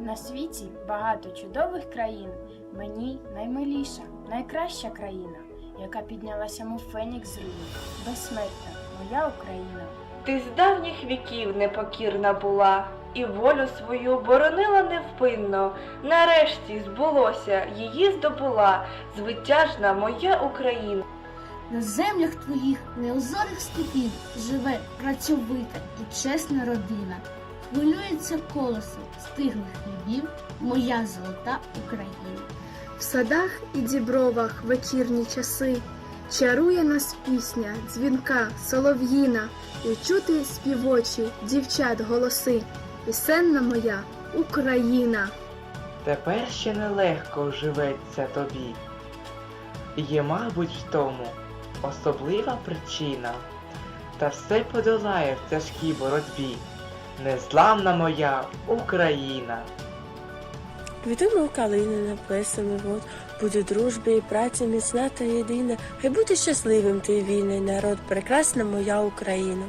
На світі багато чудових країн. Мені наймиліша, найкраща країна, яка піднялася мов фенікс з руїн. Безсмертна, моя Україна. Ти з давніх віків непокірна була, і волю свою боронила невпинно. Нарешті збулося, її здобула звитяжна моя Україна. На землях твоїх неозорих степів живе працьовита і чесна родина. Хвилюється колесо стиглих хлібів, моя золота Україна. В садах і дібровах вечірні часи чарує нас пісня, дзвінка, солов'їна, і чути співочі дівчат голоси. Пісенна моя Україна. Тепер ще нелегко живеться тобі. Є, мабуть, в тому особлива причина, та все подолає в тяжкій боротьбі. Незламна моя Україна. Квітуємо калини наплесами вод, буде дружба і праця міцна та єдина, хай буде щасливим твій вільний народ, прекрасна моя Україна.